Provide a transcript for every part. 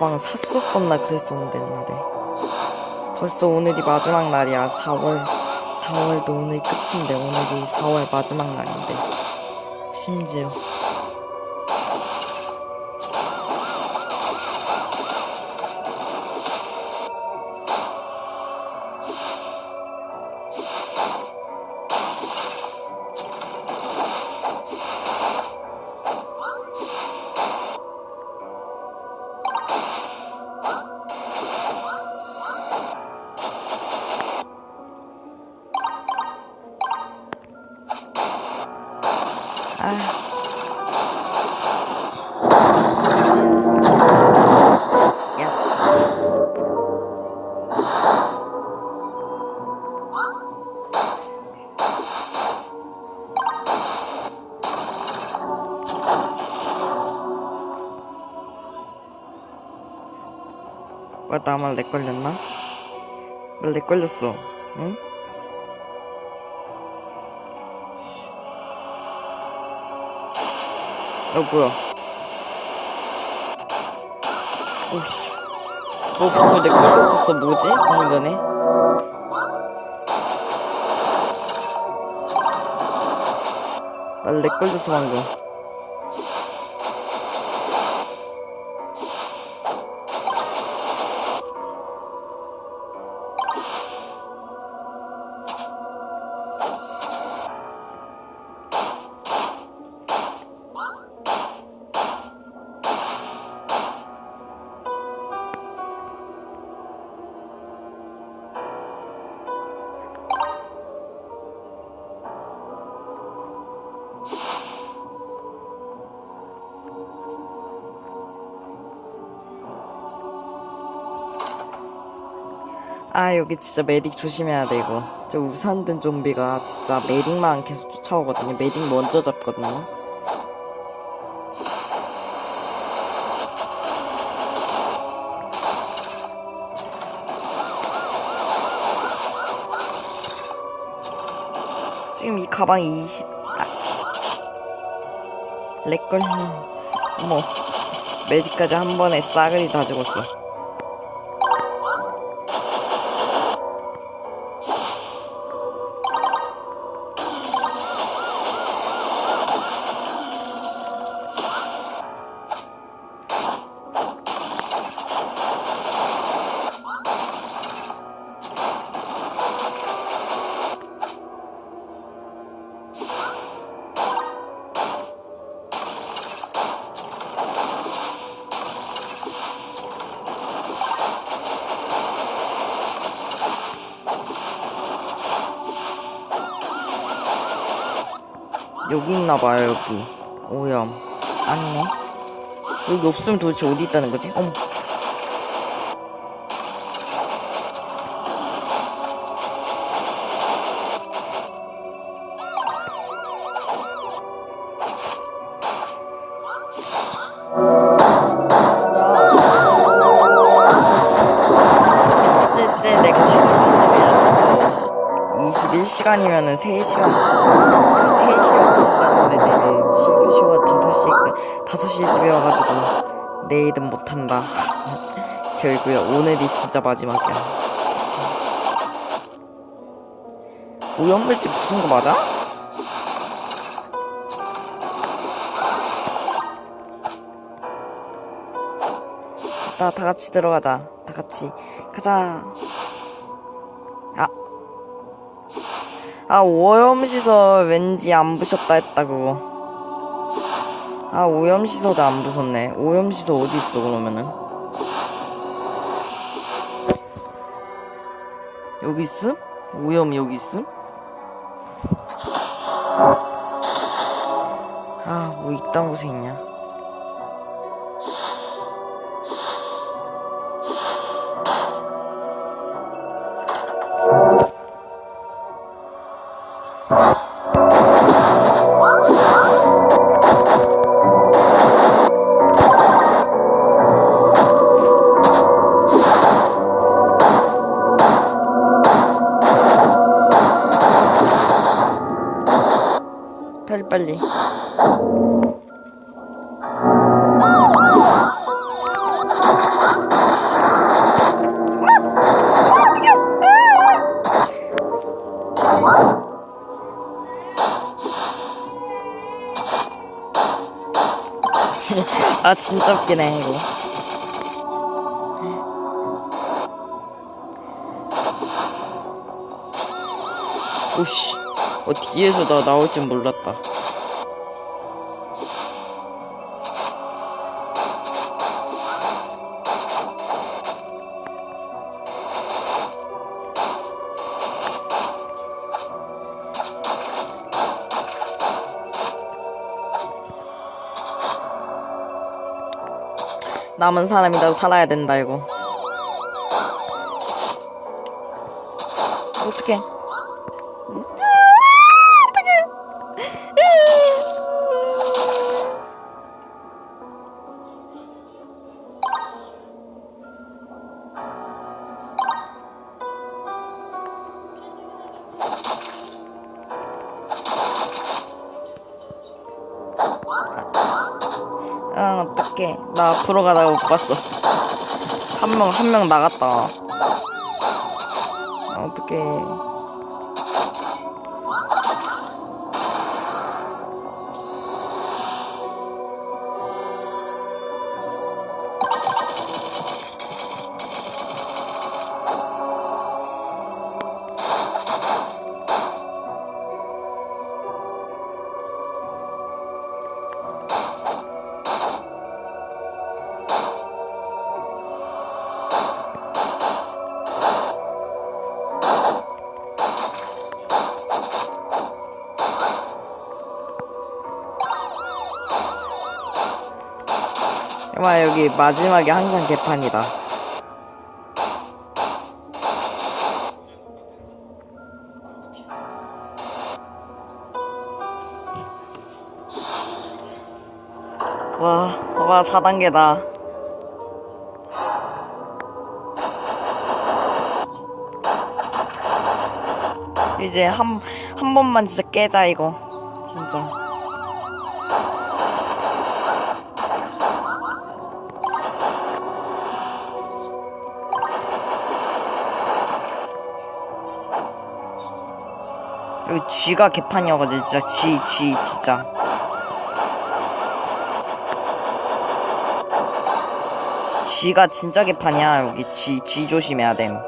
가방 샀었었나 그랬었는데 옛날에. 벌써 오늘이 마지막 날이야. 4월. 4월도 오늘 끝인데 오늘이 4월 마지막 날인데. 심지어. 뭐야 나만 렉 걸렸나? 왜렉 걸렸어? 응? 어 뭐야? 오씨. 어 방금 내 걸렸었어 뭐지? 방금 전에? 나 렉 걸렸어 방금. 아 여기 진짜 메딕 조심해야 돼 이거. 저 우산 든 좀비가 진짜 메딕만 계속 쫓아오거든요. 메딕 먼저 잡거든요. 지금 이 가방이 20... 아. 렉걸... 어머. 메딕까지 한 번에 싸그리 다 죽었어 여기 있나봐요 여기. 오염. 아니네. 여기 없으면 도대체 어디 있다는 거지? 어머. 실제 내가 생각하면 21시간이면은 3시간. 3시간 내일은 못한다. 결국에 오늘이 진짜 마지막이야. 오염물질 무슨 거 맞아? 다, 다 같이 들어가자. 다 같이 가자. 아. 아 오염시설 왠지 안 부셨다 했다 그거 아 오염시설도 안 부쉈네 오염시설 어디 있어 그러면은 여기 있음? 오염 여기 있음? 아 뭐 이딴 곳에 있냐 빨리. 아 진짜 웃기네 이거. 오씨, 어 뒤에서 나 나올 줄 몰랐다. 남은 사람이라도 살아야 된다 이거. 어떡해. 아 어떡해. 나 앞으로 가다가 못 봤어. 한 명 한 명 나갔다. 아, 어떡해 와 여기 마지막에 항상 개판이다. 와, 와 4단계다. 이제 한, 한 번만 진짜 깨자 이거. 진짜 여기 쥐가 개판이어가지고 진짜 쥐, 쥐 진짜. 쥐가 진짜 개판이야. 여기 쥐, 쥐 조심해야 됨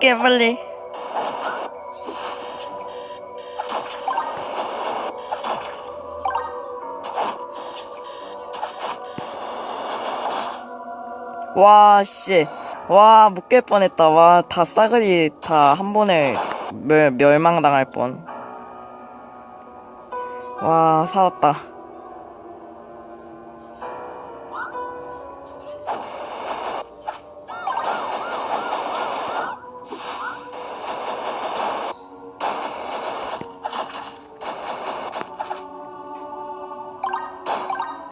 어떡해 빨리 와, 씨. 와, 못깰 뻔했다. 와, 다 싸그리 다 한 번에 멸, 멸망당할 뻔. 와, 살았다.